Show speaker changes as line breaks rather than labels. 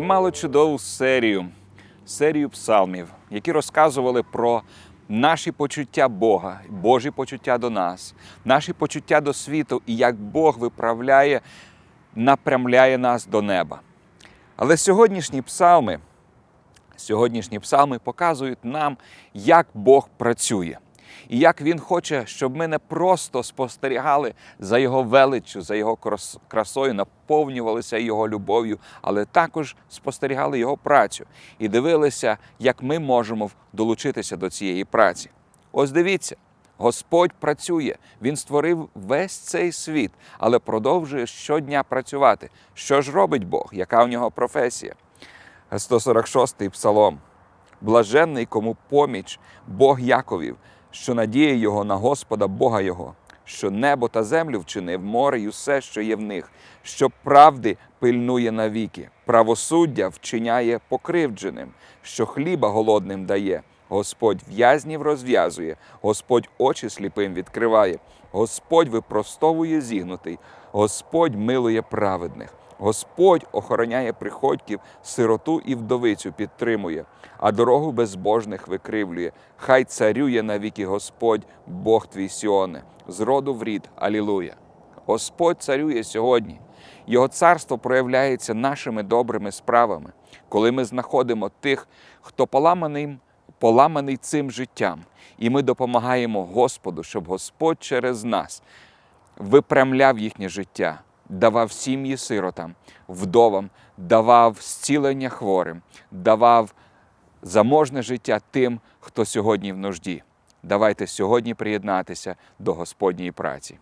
Мали чудову серію, серію псалмів, які розказували про наші почуття Бога, Божі почуття до нас, наші почуття до світу і як Бог виправляє, напрямляє нас до неба. Але сьогоднішні псалми, сьогоднішні псалми показують нам, як Бог працює. І як він хоче, щоб ми не просто спостерігали за його величчю, за його красою, наповнювалися його любов'ю, але також спостерігали його працю і дивилися, як ми можемо долучитися до цієї праці. Ось дивіться, Господь працює, Він створив весь цей світ, але продовжує щодня працювати. Що ж робить Бог? Яка в нього професія? 146-й псалом. Блаженний, кому поміч Бог Яковів, що надіє його на Господа Бога Його, що небо та землю вчинив, море й усе, що є в них, що правди пильнує навіки, правосуддя вчиняє покривдженим, що хліба голодним дає. Господь в'язнів розв'язує, Господь очі сліпим відкриває, Господь випростовує зігнутий, Господь милує праведних. Господь охороняє приходьків, сироту і вдовицю підтримує, а дорогу безбожних викривлює. Хай царює навіки Господь, Бог твій Сіоне, з роду в рід. Алілуя. Господь царює сьогодні. Його царство проявляється нашими добрими справами, коли ми знаходимо тих, хто поламаний, поламаний цим життям, і ми допомагаємо Господу, щоб Господь через нас випрямляв їхнє життя, давав сім'ї сиротам, вдовам, давав зцілення хворим, давав заможне життя тим, хто сьогодні в нужді. Давайте сьогодні приєднатися до Господньої праці.